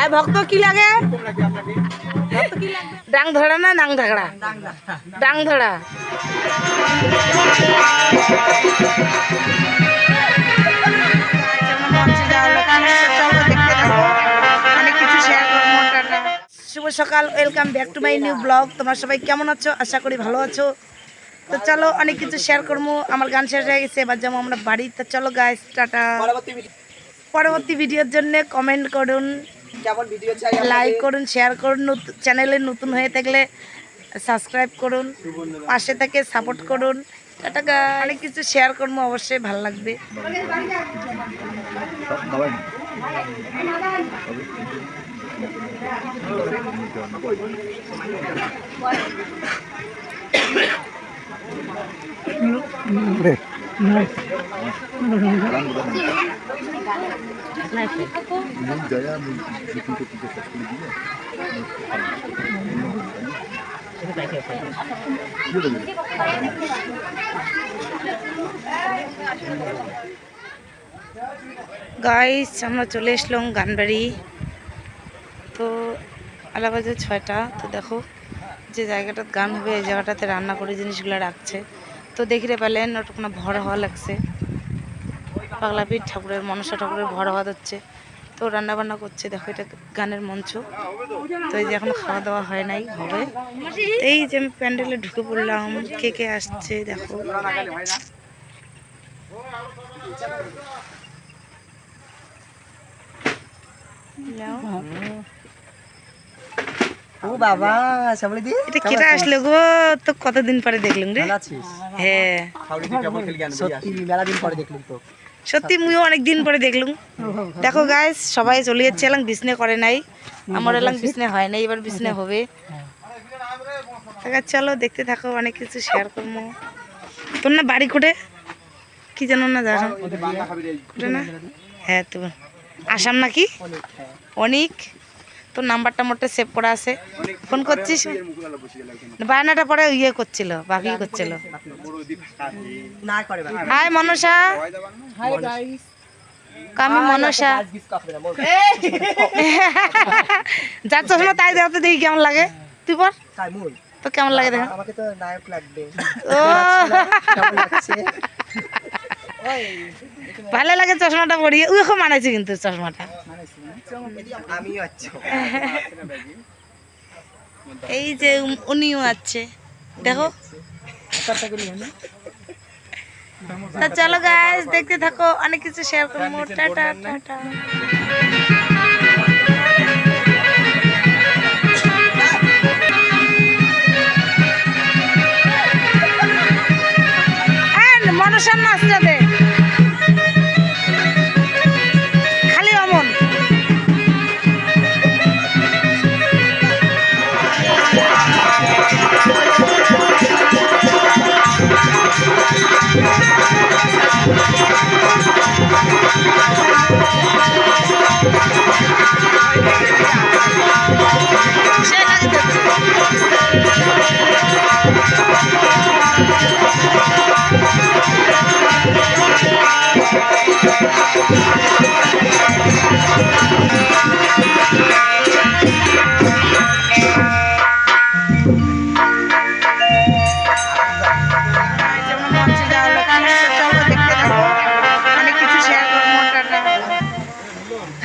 আর ভক্ত কি লাগে? ডাং ধরা না নাং ঝাগড়া ডাং ধরা। শুভ সকাল welcome back to my new blog তোমরা সবাই কেমন আছো? আশা করি ভালো আছো। তো চলো, অনেক কিছু শেয়ার করব। আমার গান শেষ হয়ে গেছে, এবার যেমন আমরা বাড়ি। তো চলো গাইস টাটা। পরবর্তী ভিডিওর জন্য কমেন্ট করুন। কেমন ভিডিও চাই লাইক করুন শেয়ার করুন নতুন- চ্যানেলে নতুন হয়ে থাকলে সাবস্ক্রাইব করুন পাশে থেকে সাপোর্ট করুন। guys। অনেক কিছু শেয়ার করব অবশ্যই ভালো লাগবে। গাইস আমরা চলে এসলাম গানবাড়ি। তো আলা বাজে ছয়টা, তো দেখো যে জায়গাটাতে গান হবে, এই জায়গাটাতে রান্না করে জিনিসগুলো রাখছে। তো দেখিতে পেলেন ওটা কোনো ভর হওয়া লাগছে। পাগলাপীঠ ঠাকুরের মনসা ঠাকুরের ভর হওয়া হচ্ছে। তো রান্না বান্না করছে দেখো এটা গানের মঞ্চ। তো এই যে এখন খাওয়া দাওয়া হয় নাই হবে। এই যে আমি প্যান্ডেলে ঢুকে পড়লাম কে কে আসছে দেখো। ও বাবা এটা কেটে আসলে গো তো কতদিন পরে দেখলাম রে? হ্যাঁ। সত্যি মেলা দিন পরে দেখলি তো। সত্যি মুইও অনেক দিন পরে দেখলুম। দেখো গাইস সবাই চলে যাচ্ছে এলাম বিছনে করে নাই। আমার এলাম বিসনে হয় না এবার বিছনে হবে। ঠিক চলো দেখতে থাকো অনেক কিছু শেয়ার করব। তোর না বাড়ি কোটে? কি জানো না জানো। না? হ্যাঁ তো আসাম নাকি? হ্যাঁ। অনেক? তোর নাম্বারটা মোটে সেভ করা আছে। ফোন করছিস? বায়নাটা পরে ইয়ে করছিল বাকি করছিল। হাই মনসা। আমি মনসা। যার চশমা তাই দেওয়াতে দেখি কেমন লাগে। তুই বল। তো কেমন লাগে দেখ? আমাকে তো নায়ক লাগবে ও। ভালো লাগে চশমাটা পরিয়ে। খুব মানাইছে কিন্তু চশমাটা। আমি আচ্ছা। এই যে উনিও আছে। দেখো। তা চলো গাইস দেখতে থাকো। অনেক কিছু শেয়ার করব। Tata tata. এই, মনসার নাচটা দে।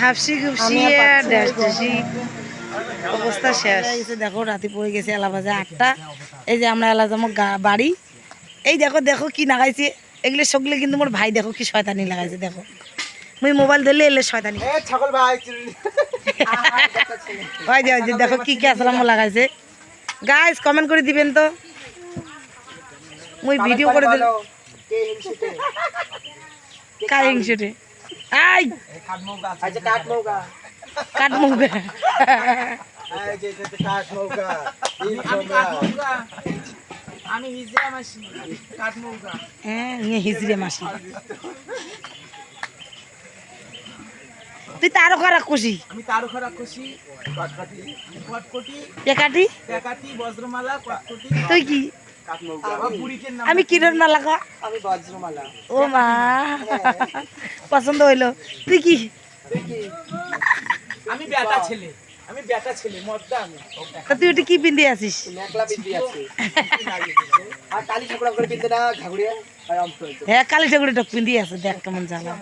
হাফসি গুপসি আর অবস্থা শেষ। দেখো রাতে পড়ে গেছে এলা বাজে আটটা। এই যে আমরা এলা যাব বাড়ি। এই দেখো দেখো কি লাগাইছে। এগুলো সবগুলো কিন্তু মোর ভাই দেখো কি শয়তানি লাগাইছে দেখো। মুই মোবাইল ধরলে এলে শয়তানি। এ ছাগল ভাই ভাই যে ওই যে দেখো কি ক্যাসরাম লাগাইছে। গাইস কমেন্ট করে দিবেন তো। মুই ভিডিও করে দিল কে আই! কাট মৌগা কাট মৌগা হ্যাঁ হিজড়ে মাসি। তুই তারও খারাপ খুশি আমি কটকটি পেকাটি বজ্রমালা কটকটি তুই কি? আমি কিরণ না আমি বজ্রমালা। ও মা। পছন্দ হইল। তুই কি? তুই কি আমি বেটা ছেলে। আমি বেটা ছেলে মদ্দা আমি। তা তুই ওটা কি পিন্ধে আছিস? আছে। আর কালী ঠাকুর করে বিন্দে না ঘাগুড়িয়া হ্যাঁ কালী ঠাকুরের পিন্ধে আছে দেখ কেমন জ্বালা।